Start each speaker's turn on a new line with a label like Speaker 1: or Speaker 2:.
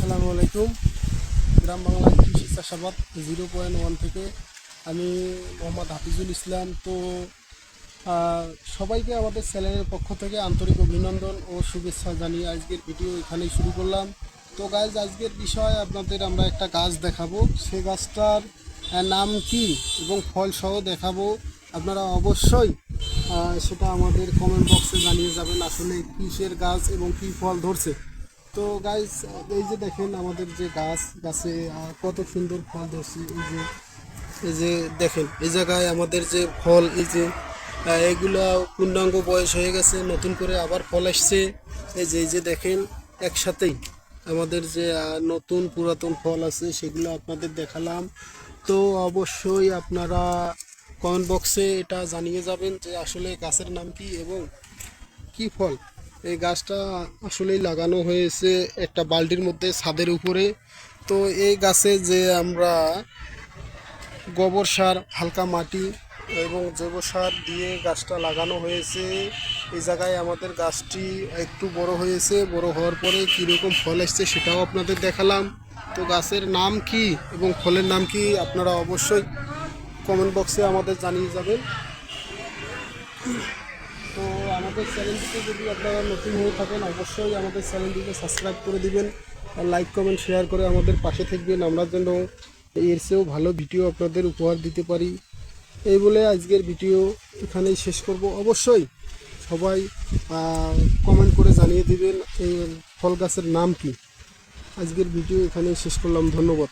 Speaker 1: আসসালামু আলাইকুম। গ্রাম বাংলা কৃষি চাষাবাদ জিরো পয়েন্ট ওয়ান থেকে আমি মোহাম্মদ হাফিজুল ইসলাম। তো সবাইকে আমাদের চ্যানেলের পক্ষ থেকে আন্তরিক অভিনন্দন ও শুভেচ্ছা জানিয়ে আজকের ভিডিও এখানেই শুরু করলাম। তো গাছ আজকের বিষয় আপনাদের আমরা একটা গাছ দেখাবো। সে গাছটার নাম কি এবং ফল সহ দেখাবো। আপনারা অবশ্যই সেটা আমাদের কমেন্ট বক্সে জানিয়ে যাবেন আসলে কিসের গাছ এবং কী ফল ধরছে। তো গাইস এই যে দেখেন আমাদের যে গাছ, গাছে কত সুন্দর ফল ধরছে, এই যে এই যে দেখেন, এই জায়গায় আমাদের যে ফল, এই যে এগুলা পূর্ণাঙ্গ বয়স হয়ে গেছে, নতুন করে আবার ফল আসছে। এই যে এই যে দেখেন, একসাথেই আমাদের যে নতুন পুরাতন ফল আছে, সেগুলো আপনাদের দেখালাম। তো অবশ্যই আপনারা কমেন্ট বক্সে এটা জানিয়ে যাবেন যে আসলে গাছের নাম কি এবং কি ফল? এই গাছটা আসলেই লাগানো হয়েছে একটা বালতির মধ্যে ছাদের উপরে। তো এই গাছে যে আমরা গোবর সার, হালকা মাটি এবং জৈব সার দিয়ে গাছটা লাগানো হয়েছে, এই জায়গায় আমাদের গাছটি একটু বড় হয়েছে, বড় হওয়ার পরে কীরকম ফল এসছে সেটাও আপনাদের দেখালাম। তো গাছের নাম কি এবং ফলের নাম কি আপনারা অবশ্যই কমেন্ট বক্সে আমাদের জানিয়ে যাবেন। আমাদের চ্যানেলটিকে যদি আপনারা নতুন হয়ে থাকেন, অবশ্যই আমাদের চ্যানেলটিকে সাবস্ক্রাইব করে দিবেন আর লাইক কমেন্ট শেয়ার করে আমাদের পাশে থাকবেন। আমরা যেন এর চেয়েও ভালো ভিডিও আপনাদের উপহার দিতে পারি। এই বলে আজকের ভিডিও এখানেই শেষ করব। অবশ্যই সবাই কমেন্ট করে জানিয়ে দিবেন এই ফল গাছের নাম কি। আজকের ভিডিও এখানেই শেষ করলাম। ধন্যবাদ।